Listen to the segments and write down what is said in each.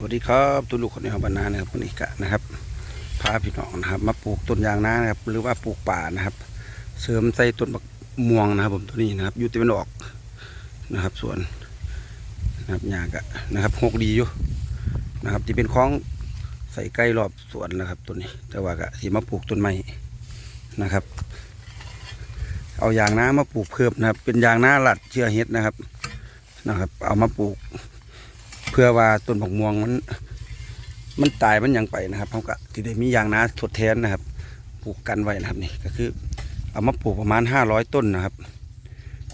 สวัสดีครับตุลูกคนในหอบานนานะครับคนนี้กะนะครับพาพี่น้องนะครับ มาปลูกต้นยางนานะครับ หรือว่าปลูกป่านะครับ เสริมใส่ต้นมะม่วงนะครับ ผมตัวนี้นะครับอยู่ตะวันออกนะครับสวนนะครับยางกะนะครับหกดีอยู่นะครับ ที่เป็นคล้องใส่ใกล้รอบสวนนะครับตัวนี้ แต่ว่ากะที่มาปลูกต้นไม้นะครับ เอายางนามาปลูกเพิ่มนะครับ เป็นยางนาหลัดเชื้อเห็ดนะครับนะครับ เอามาปลูก พื่อว่าต้นผักม่วงมัน มันตายมันยังไปนะครับเขาก็ที่ได้มียางนาทดแทนนะครับ ปลูกกันไว้นะครับนี่ก็คือเอามาปลูกประมาณห้าร้อยต้นนะครับ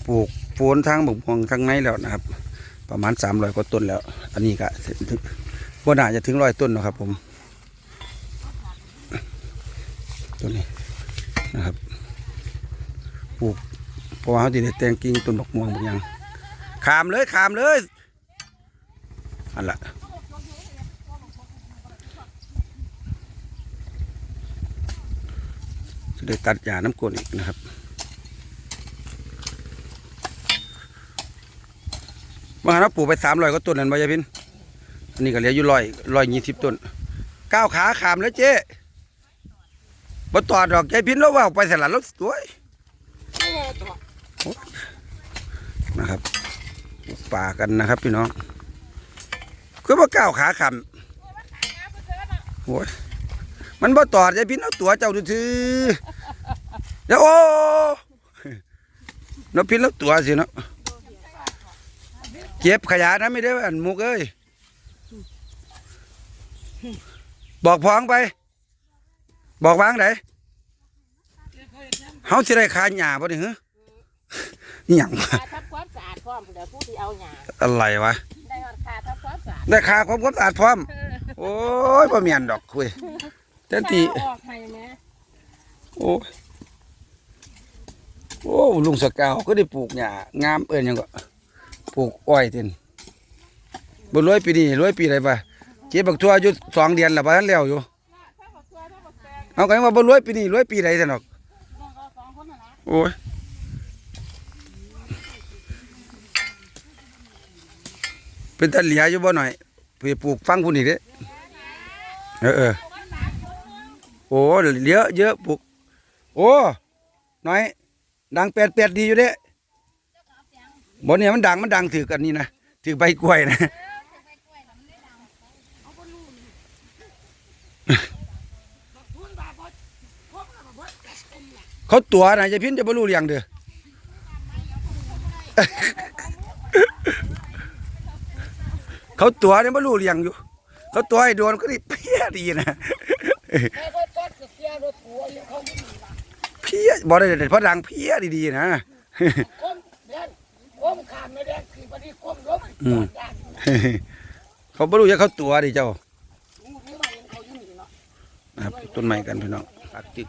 ปลูกโฟนทางผักม่วงทางในแล้วนะครับ ประมาณสามร้อยกว่าต้นแล้ว อันนี้ก็ถึงว่าน่าจะถึงร้อยต้นนะครับ ผมต้นนี้นะครับปลูกเพราะว่าเขาจะได้แต่งกิ่งต้นผักม่วงบางอย่างขามเลยขามเลย อันละจะได้ตัดหญ้าน้ำกลนอีกนะครับว่าเราปลูกไปสามร้อยก็ต้นนั่นบ่ยายพินอันนี้ก็เหลืออยู่ร้อยร้อยยี่สิบต้นก้าวขาขามแล้วเจ๊บ่ตอดดอกยายพินแล้วว่าไปสลัดแล้วสวยนะครับปลูกป่ากันนะครับพี่น้อง คือว่าก้าวขาขำโอ้ยมันบ่ตอดยายพินเอาตัวเจ้าดูถือเดี๋ยวโอ้เนาะพินแล้วตัวสิเนาะเก็บขยะนะไม่ได้ว่าอันมุกเอ้ยบอกพ้องไป บอกวางไหนเฮาสิได้คาหญ้าบ่นี่หือนี่หยังวะค่าทำความสะอาดพร้อมเดี๋ยวผู้ที่เอาหยาอะไรวะได้ฮอดค่าทำ ความสะอาดได้ค่าความความสะอาดพร้อม โอ้ยบ่เมียนดอกคุยเต็มที่เอาออกให้แม่โอ้ยโอ้ลุงสกาวก็ได้ปลูกหญ้างามเอิ้นหยังก็ปลูกอ้อยเต็นบ่รวยปีนี้รวยปีใดปะเก็บบักทั่วอยู่สองเดือนแล้วบ่ทันแล้วอยู่ถ้าบอกตัวถ้าบอกแฟนเอากันว่าบ่รวยปีนี้รวยปีใดซั่นดอกน้องก็สองคนน่ะนะโอ้ย เป็นตาเหลียอยู่บ่หน่อยไปปลูกฟังพุ่นอีกเด้เออเออโอ้เหลือเยอะปลูกโอ้น้อย ดังแปดแปดดีอยู่เด้บ่เนี่ยมันดังมันดังถือกันนี่นะถือใบกล้วยนะเขาตัวนะจะพินจะบ่รู้เรื่องเด้อ เขาตัวเนี่ยบ่รู้เรื่องอยู่ เขาตัวให้โดนก็นี่เพี้ยดีนะแม่ก็ก็จะเสียรถทัวอยู่เขาไม่มีละเพี้ยบ่ได้เด็ดเพราะดังเพี้ยดีๆนะก้มเดินก้มขามไม่ได้คือพอดีก้มล้มอืมจอดได้เขาบ่รู้จะเขาตัวดิเจ้านะครับต้นไม้กันพี่น้องปักติก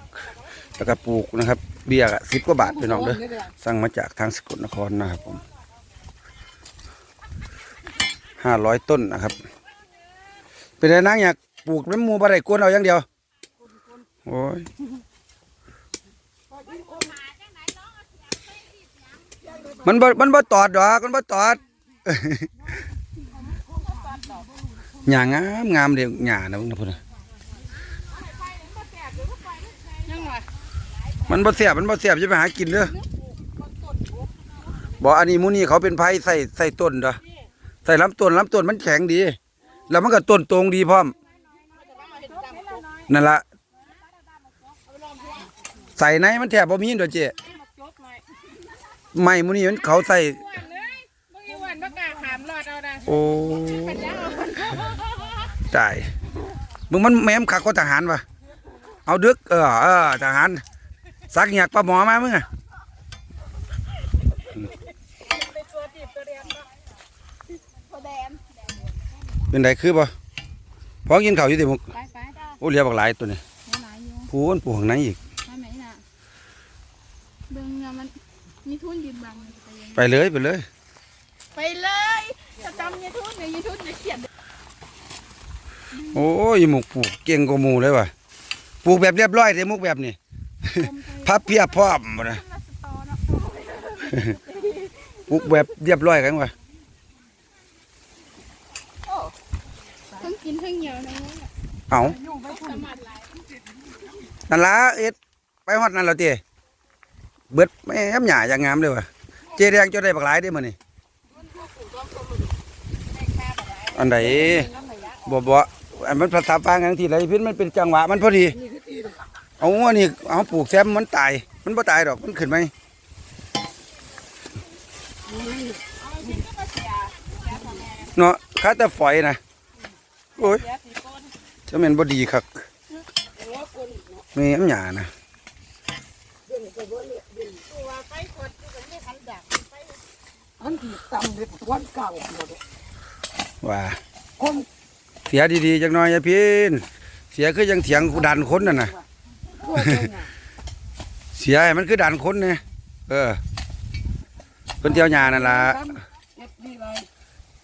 แล้วก็ปลูกนะครับ เบี้ยสิบกว่าบาทพี่น้องเด้อสั่งมาจากทางสกลนครนะครับผม ห้าร้อยต้นนะครับ เป็นไงนางอยากปลูกน้ำมูบ่ได้กวนเอาอย่างเดียว โอ้ยมันบ่มันบ่ตอดดอกมันบ่ตอดหญ้างงามงามเดียวหญ้านะพวกนะพุ่นมันบ่เสียบมันบ่เสียบจะไปหากินเด้อบ่อันนี้มูนี่เขาเป็นไผ่ใส่ใส่ต้นเด้อ ใส่ลำต้นลำต้นมันแข็งดี แล้วมันก็ต้นตรงดีพร้อมนั่นละใส่ในมันแทบบ่มีดอกเจ๊จบหน่อยไม้หมูนี่มันเขาใส่อ้วนเลยมึงอีวันประกล้าศขามรอดเอานะโอ้ปัญญาเอาตายมึงมันแม่มคักกว่าทหารวะเอาดึกเออเออทหาร สักหยักปลาหมอมามึงอะ ไปตัวตีบตัวเรียนเนาะตัวแดน เป็นไดคือบ่พอกินข้าวอยู่ติมุกไปไปโอ้เหลียบักหลายตัวนี้ไม่ไหนอยู่พูนปลูกข้างในอีกไปไหนน่ะเบิ่งอะมันมีทุนยืนบังไปยังไปเลยไปเลยไปเลยจะจำยายทุนเนี่ยยายทุนจะเขียนโอ้ยหมุกปลูกเก่งกว่าหมูเลยว่ะปลูกแบบเรียบร้อยเลยมุกแบบนี้พับเพียบพร้อมหมดนะละสตอเนาะปลูกแบบเรียบร้อยกันว่ะ ทั้ง กินทั้งเหนียวทั้งนั้น เอานั่นละเอ็ดไปฮอดนั่นแล้วเต้เบิดแม่มหญ้าอย่างงามเลยวะเจแดงจะได้บักหลายได้มื้อนี้อันใดบ่บ่อันมันภาษาฟังอย่างที่ไรพิษมันเป็นจังหวะมันพอดี เอาอันนี้เอาปลูกแซมมันตาย มันบ่ตายดอกมันขึ้นไหมเนาะค่าแต่ฝอยนะโอ้ย จะเป็นบ่ดีคักนี่น้ำหยานะอันที่ต่ำเด็ดวันเก่าหมดว่าคนเสียดีๆจักหน่อยอย่าพินเสียคือยังเถียงดันคนนั่นน่ะทั่วเลยนะเสียให้มันคือดันคนเนี่ยเออเพิ่นเที่ยวหยานั่นล่ะเอ็ดดีไร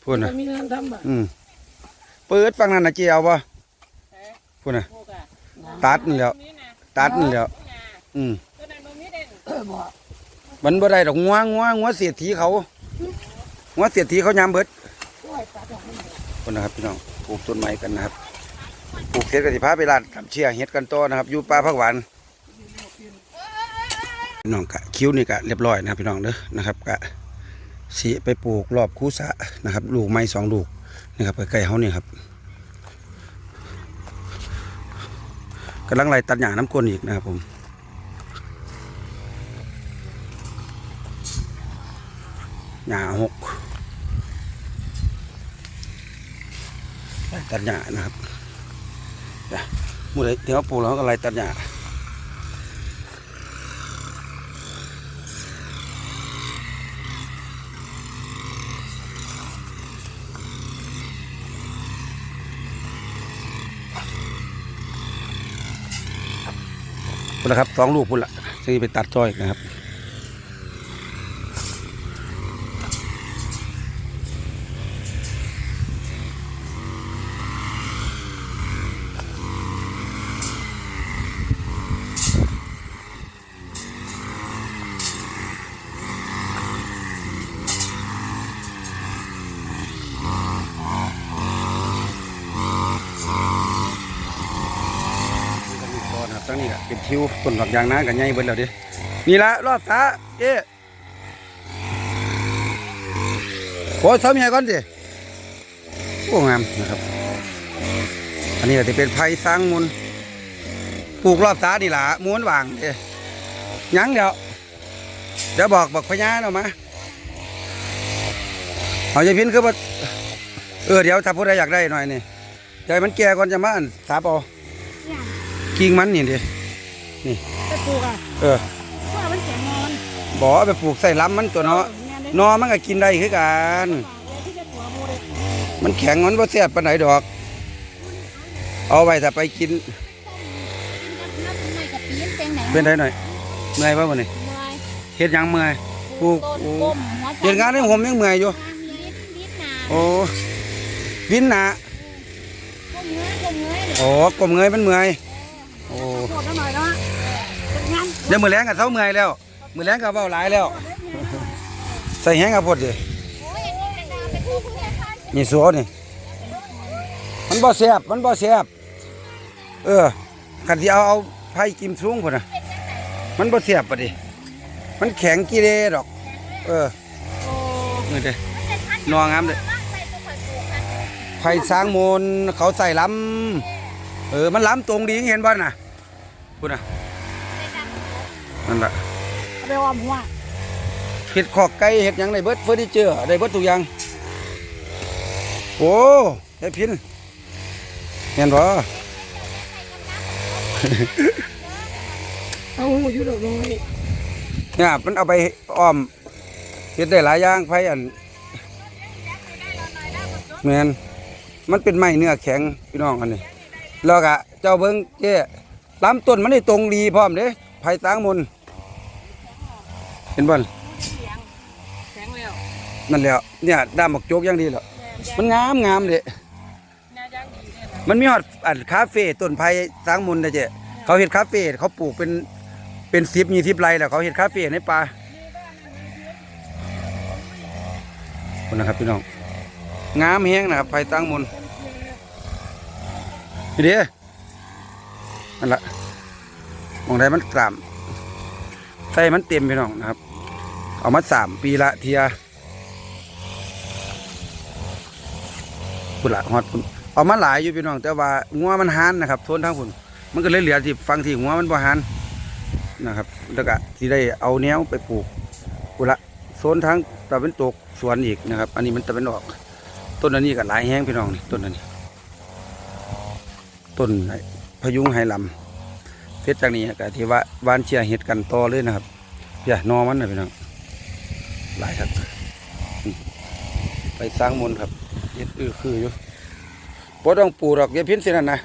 พูดน่ะจะมีงานทำอะอืมเปิดฟังนั่นน่ะเจียวบ่ พูดนะตัดนี่แหล้ว ตัดนี่แหล้ว อืมมันบ่ได้ดอกงัวงัวงัวเสียทีเขางัวเสียทีเขายามเบิดช่วยตัดออกให้หมดคนนะครับพี่น้องปลูกต้นไม้กันนะครับปลูกเสร็จก็สิพาไปลาดกับเชียเฮ็ดกันต่อนะครับอยู่ป่าผักหวานพี่น้องกะคิ้วนี่กะเรียบร้อยนะครับพี่น้องเด้อนะครับกะสิไปปลูกรอบคูสะนะครับ ลูกไม้สองลูกนะครับใกล้ๆเฮาเนี่ยครับ กำลังไล่ตัดหญ้าน้ำก้นอีกนะครับผมหญ้าหกไล่ตัดหญ้านะครับเดี๋ยวมูเลยเดี๋ยวปลูกแล้วก็ไล่ตัดหญ้า พุ่นละครับสองลูกพุ่นละจะไปตัดจ้อยนะครับ ก่อนครับตั้งนี้ก็เป็น ทิวต้นดอกยางนากันใหญ่เบิดแล้วเดินี่ละรอดตาเอ๊ะโอ้ยทำยังไงก่อนดิโอ้งามนะครับ อันนี้ก็จะเป็นไผ่สร้างมูลปลูกรอบตานี่ล่ะม้วนวางเด้ยังเดี๋ยวเดี๋ยวบอกบอกพญาเอามาเอาใจพินคือว่าเออเดี๋ยวถ้าผู้ใดอยากได้หน่อยนี่ใจมันแก่ก่อนจะมาอันสาบเอาอย่างกิ่งมันนี่ดิ ไปปลูกอะเออเพราะว่ามันแข็งนอนบ่เอาไปปลูกใส่ลำมันตัวเนาะงานได้นอมันก็กินได้คือกันที่จะหัวโมเลยมันแข็งมันบ่แซ่บปานไหนดอก เอาไว้ถ้าไปกินนับไม่กับปีนเป็นไหนเป็นได้หน่อยเมื่อยป่ะมื้อนี้เมื่อยเฮ็ดหยังเมื่อยปลูกต้นโอ้ก้มหัวใจเฮ็ดงานให้ผมยังเมื่อยอยู่ ลิดลิดหนาโอ้วินหนาก้มเงยก้มเงยเลยโอ้กลมเงยมันเมื่อยโอ้ปวดกันหน่อยเนาะ เดี๋ยวมือแลงก็เซาเมื่อยแล้ว มือแลงก็เว้าหลายแล้ว ใส่แห้งกับพดดิโอ้ยอันนี้เป็นดาวเป็นผู้ผู้ชายนี่สัวนี่ มันบ่แซ่บมันบ่แซ่บเออคันที่เอาเอาไผ่กิมสูงพุ่นะมันบ่แซ่บปะดิ มันแข็งกี่เดดอก เออโอ้นี่เด้นองามเด้ไผ่สร้างมูลเขาใส่ล้ำเออ มันล้ำตรงดีเห็นบ่น่ะพุ่นน่ะ นั่นล่ะเอาไปวอมหัวเฮ็ดขอกไก่เฮ็ดหยังได้เบิดเฟอร์นิเจอร์ได้เบิดทุกอย่าง โอ้ไอ้พินเห็นบ่ เอาอยู่ดอกน้อยเนี่ยมันเอาไปอ้อมเฮ็ดได้หลายอย่างไผอันแม่นมันเป็นไม้เนื้อแข็งพี่น้องอันนี้แล้วก็เจ้าเบิ่งเจ้ลำต้นมันนี่ตรงดีพร้อมเด้ไผสางมนต์ เห็นบ่แข็งแล้วนั่นแหล้วเนี่ยด้ามบักโจกอย่างดีแล้วมันงามงามเด้น่ายังดีเนี่ยนะมันมีฮอดอันคาเฟ่ต้นไผ่สางมนต์นะเจ้เขาเฮ็ดคาเฟ่เขาปลูกเป็นเป็น10 20ไร่แล้วเขาเฮ็ดคาเฟ่ในป่าคนนะครับพี่น้องงามแฮงนะครับไผ่ตั้งมนต์พี่เด้นั่นละมองได้มันกลามใส่มันเต็มพี่น้องนะครับ เอามาสามปีละเทียพุ่นละฮอดพุ่นเอามาหลายอยู่พี่น้อง แต่ว่างัวมันหันนะครับโทนทั้งพุ่นมันก็เลยเหลือที่ฟังที่งัวมันบ่หันนะครับ แล้วก็ที่ได้เอาแนวไปปลูกพุ่นละโซนทั้งตะเป็นตกสวนอีกนะครับ อันนี้มันตะเป็นออก ต้นอันนี้ก็หลายแห้งพี่น้องนี่ต้นอันนี้ ต้นพยุงไหลำเสร็จจากนี้ก็ที่ว่าวานเชียเห็ดกันต่อเลยนะครับอย่านอมันนะพี่น้อง หลายครับ ไปสร้างมนต์ครับเห็ดอือคืออยู่บ่ต้องปลูกดอกเดี๋ยวพิ้นสินั่นนะ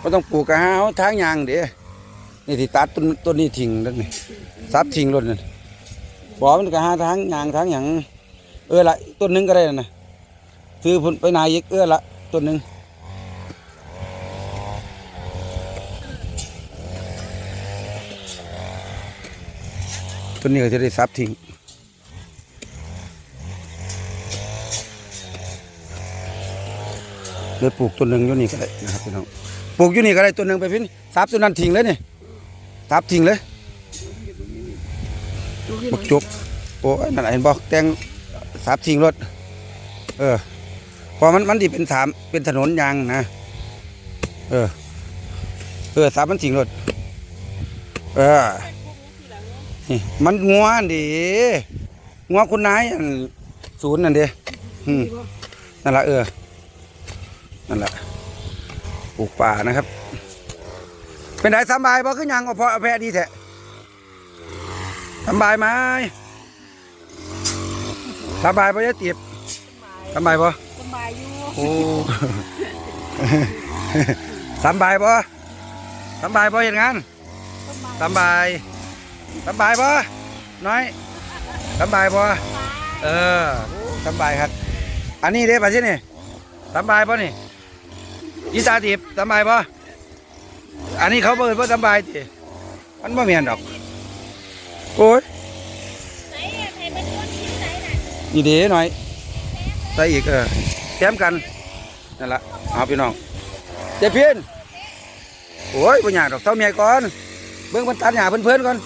บ่ต้องปลูกกะหาทางยางเด้นี่ที่ตัดต้นต้นนี้ทิ้งนั่นนี่ซับทิ้งรถนั่นบ่มันกะหาทางยางทางหยังเออละต้นหนึงก็ได้นั่นะซื้อพุ่นไปนายอีกเออละต้นหนึงต้นนี้ก็จะได้ซับทิ้งเล ยปลูกต้นหนึ่งอยู่นี่ก็ได้นะครับพี่น้องปลูกอยู่นี่ก็ได้ต้นหนึ่งไปพินซับต้นนั้นทิ้งเลยนี่ซับทิ้งเลยบักจกโอ้ยนั่นเห็นบอกแตงซับทิ้งรถเออพอมันมันดีเป็นสามเป็นถนนยางนะ เออ เออซับมันทิ้งรถเออมันงัวดิงัวคุณนายศูนย์นั่นเด้อนั่นละเออ นั่นละปลูกป่านะครับ เป็นไงสำบายบ่คือหยังเอาพอเอาแพ้ดีแท้สำบายไหมสำบายบ่ยะตีบสำบายบ่สบายอยู่โอ้สำบายบ่สำบายบ่เห็นงานสำบายสำบายบ่น้อยสำบายบ่เออสำบายครับ อันนี้เด้ป่ะที่นี่สำบายบ่นี่ อีตาตีบสบายบ่อันนี้เขาเปิดว่าสบายจีมันบ่เมียนดอกโอ้ยนี่เด้หน่อยใส่อีกเออแถมกันนั่นละเอาพี่น้องเจ๊เพี้ยนโอ้ยบ่อยาดอกเท่าเมียก่อน เบิ่งมันตัดหญ้าเพิ่อนๆก่อน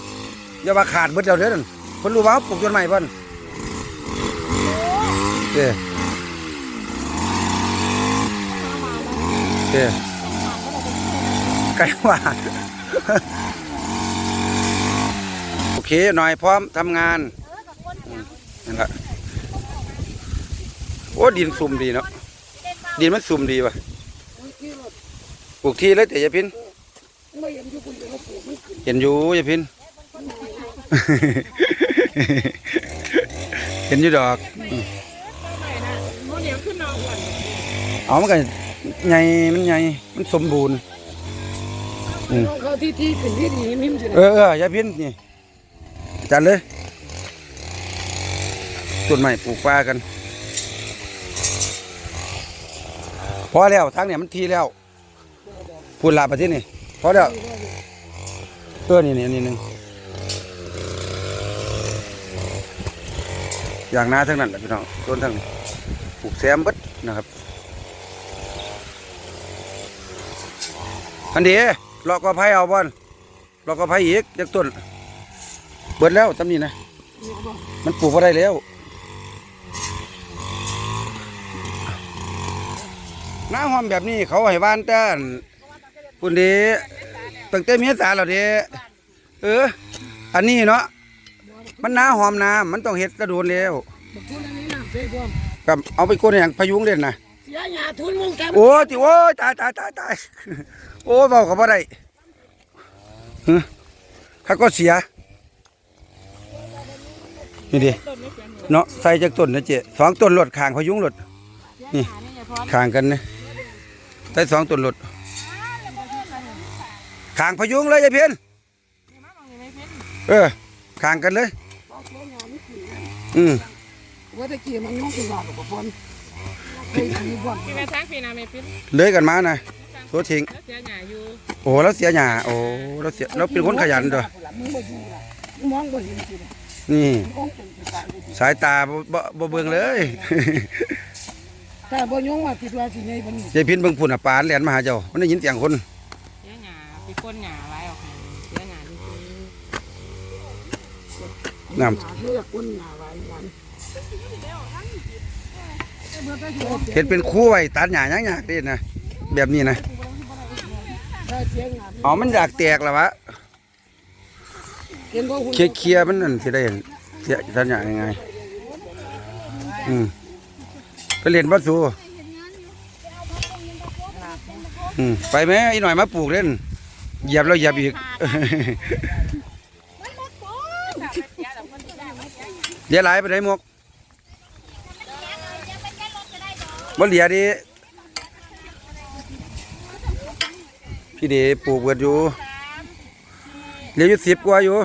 อย่าว่าขาดเบิดแล้วเด้อนั่นเพิ่นรู้ว่าปลูกต้นไม้เพิ่นเด้ เด้ไก่ว่าโอเคหน่อยพร้อมทำงานนั่นละโอ้ดินสุ่มดีเนาะดินมันสุ่มดีป่ะปลูกที่เลยแต่อย่าพินเห็นอยู่คุณจะมาปลูกมันเห็นอยู่อย่าพิน เห็นอยู่ดอกอืมเอามันกัน ใหญ่มันใหญ่มันสมบูรณ์อืมเขาที่ที่ขึ้นที่ดีนิ่มสิเออเอออย่าพินนี่จัดเลยต้นไม้ปลูกป่ากันพอแล้วทางเนี่ยมันทีแล้วพูดลาไปที่นี่พอแล้วเออนี่นี่นี่หนึงอย่างหน้าทั้งนั้นแหละพี่น้องต้นทั้งนี้ปลูกแซมเบิดนะครับ อันเดีลอกกอไผ่เอาบ่อนลอกกอไผ่อีกจากต้นเบิดแล้วตำนี้นะมันปลูกบ่ได้แล้วหน้าหอมแบบนี้เขาให้บ้านแต่นปุ่นเดีตั้งแต่เมียสาแล้วเดีเออ อันนี้เนาะมันหน้าหอมน้ำมันต้องเห็ดกระโดนแล้วบักทุนอันนี้น้ำใส่พร้อมกับเอาไปก้นอย่างพยุงเด่นนะเสียหยาทุนมึงแกโอ้ยจิโอ้ยตายตายตายตาย โอ้ยเบากับบ่ได้ฮะข้าก็เสียนี่ดิเนาะใส่จากต้นนะเจ๊สองต้นรถข้างพยุงรถนี่ข้างกันนะใส่สองต้นรถข้างพยุงเลยยายเพียนเออข้างกันเลยบอกเสียหยาไม่ขึ้นอืมว่าตะกี้มันน้องคุณหลากับพรเคยมีบ่อนพี่แม่ทักพี่นาเมพิษเลยกันมานะ โซทิ้งแล้วเสียหยาอยู่โอ้เราเสียหยาโอ้เราเสียเราเป็นคนขยันด้วยมึงบ่อยู่ล่ะมึงมองบ่เห็นสิล่ะนี่มึงมองเป็นสายบ่ดีสายตาบ่บ่บ่เบิ่งเลยถ้าบ่ยงว่าคิดว่าสิใหญ่ปานนี้ยายพินเบิ่งพุ่นอะปานแล่นมาหาเจ้ามันได้ยินเสียงคนเสียหยาปีก้นหยาไว้ออกให้เสียหยาซื่อน้หาเลือกคนหน้าไว้วันำเฮ็ดเป็นคู่ไว้ตัดหญ้ายากๆเด้นะแบบนี้นะ ถ้าเสียงหน้าอ๋อมันอยากแตกแล้ววะเห็นบ่หุ่นเคลียร์ๆมันนั่นสิได้เห็นเสียตัดหญ้ายังไงอืมไปเรียนบ่สู้อืมไปไหมอีหน่อยมาปลูกเล่นเหยียบแล้วเหยียบอีก เดี๋ยวหลายไปไหนหมกบ่เหลียดิ พี่เดปลูกเบิดอยู่เหลืออยู่สิบกว่าอยู่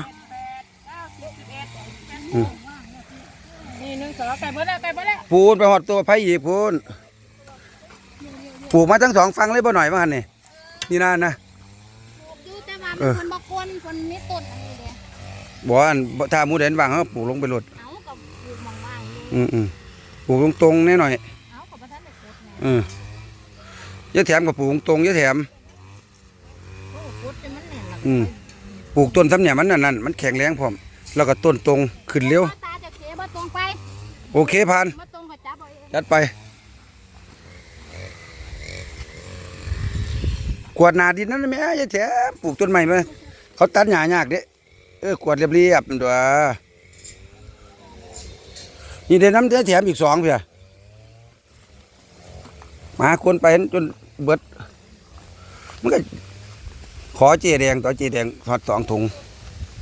นี่หนึ่งสองไก่เบิดแล้วไก่เบิดแล้วพูนไปหอดตัวไผ่อีกพูนปลูกมาทั้งสองฟังเลยบ่หน่อยว่าหันนี่นี่นั่นนะอยู่แต่ว่าเอมันอคนบกวนคนมีต้นอันนี้เด้บ่อันบ่ถ้าหมูเด่นวางเขาก็ปลูกลงไปรดเอากับปลูกหมองว่างอยู่อืมอืมปลูกตรงๆแน่หน่อยเอากับบ่ทันได้ขุดเนี่ยอืมอยาแถมกับปลูกตรงๆอยาแถม โอ้ขุดจนมันแน่นแล้ว อืมปลูกต้นซ้ำเนี่ยมันนั่นนั่นมันแข็งแรงพร้อม แล้วก็ต้นตรงขึ้นเร็ว ตาจะเขบ่ตรงไปโอเคผ่านบ่ตรงก็จับเอาเองจัดไป กวาดหนาดินนั่นแหม่อยาแถมปลูกต้นใหม่มาเขาตัดหญ้ายากเด้เออกวาดเรียบๆนั่นตัวนี่ได้น้ำเดือแถมอีกสองเพียมาคนไปเห็นจนเบิดมันก็ ขอเจแดงต่อเจแดงทอดสองถุง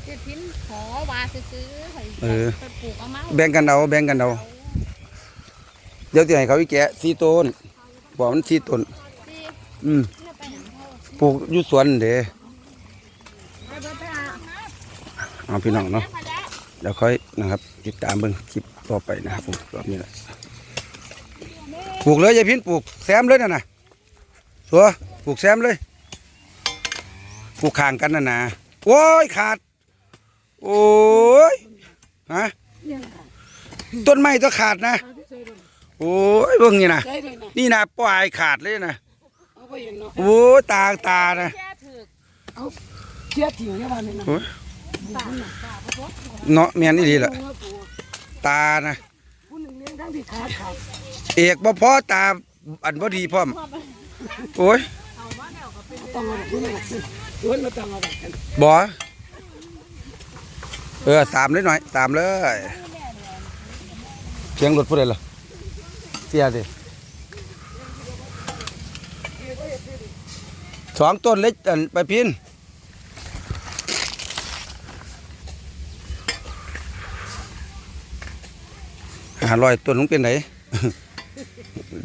เฮ็ดพินขอว่าซื้อๆให้เออ ไปปลูกเอามาแบ่งกันเอาแบ่งกันเอาเดี๋ยวจะให้เขาอีกแกะสี่ต้นบอกมันสี่ต้นสิอืมเนี่ยไปหาเขาปลูกอยู่สวนเด้ไปเบิดไปหาเอาพี่น้องเนาะไปแล้วเดี๋ยวค่อยนะครับ ติดตามเบิ่งคลิปต่อไปนะครับผมรอบนี้แหละปลูกเลยยายพินปลูกแซมเลยนะนะสัวปลูกแซมเลยปลู กูข้างกันนะนะโอ้ยขาด โอ้ยฮะต้นไม้ตัวขาดนะ โอ้ยเบิ่งนี่นะนี่นะปลายขาดเลยนะโอ้ยตาตานะเอาเสียถิ่งเนี่ยว่านี่นะเนาะแม่นอี่ดีล่ะตานะเอกบ่พอตาอันบ่ดีพร้อมโอ้ย ต้องเอาผู้หนึ่งสิสวนมาต้องเอาแบบนั้นบ่เออสามเลยหน่อยสามเลยเสียงรถผู้ใดล่ะเสียดิสองต้นเล็กอันไปพินหาลอยต้นลงเป็นไหน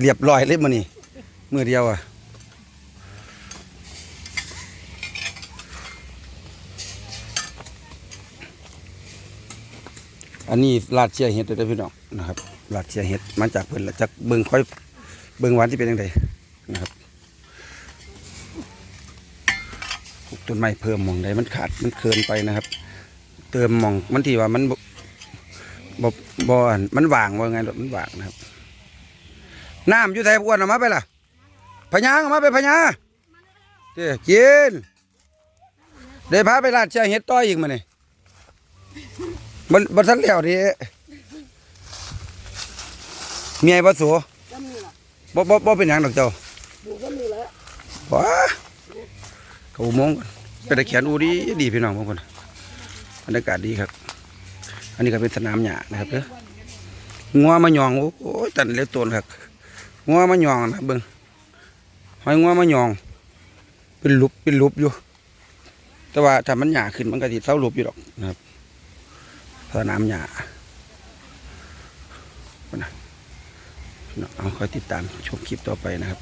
เรียบร้อยเลยมื้อนี้มือเดียวอะ อันนี้ลาดเชียเห็ดเด้อพี่น้องนะครับลาดเชียเห็ดมาจากเพิ่นละจากเบิ่งค่อยเบิ่งหวานที่เป็นยังไงนะครับปลูกต้นไม้เพิ่มหมองใดมันขาดมันเคินไปนะครับ เติมหมองมันที่ว่ามันบ่บ่บ่อันมันว่างว่าไงหรอมันว่างนะครับน้ำอยู่ไทยอ้วนออกมาไปล่ะพญางออกมาไปพญาเด้อกินเดี๋ยวพาไปลาดเชียเห็ดต่ออีกมาเนี่ย มันมันทันแล้วดิเมียบ่สัวจำนี่ล่ะบ่บ่บ่เป็นหยังดอกเจ้าปลูกก็นี่แหละว้าเขาอุโมงค์ไปได้แขนอูดีดีพี่น้องบางคนบรรยากาศดีครับ อันนี้ก็เป็นสนามหญ้านะครับเด้องัวมาหยองโอ้ยตันเหล็กต้นครับงัวมาหยองนะเบิ่งหอยงัวมาหยอง เป็นหลุบเป็นหลุบอยู่ แต่ว่าถ้ามันหญ้าขึ้นมันก็สิเศร้าหลุบอยู่ดอกนะครับ อน้ำหญ้าเอาคอยติดตามชมคลิปต่อไปนะครับ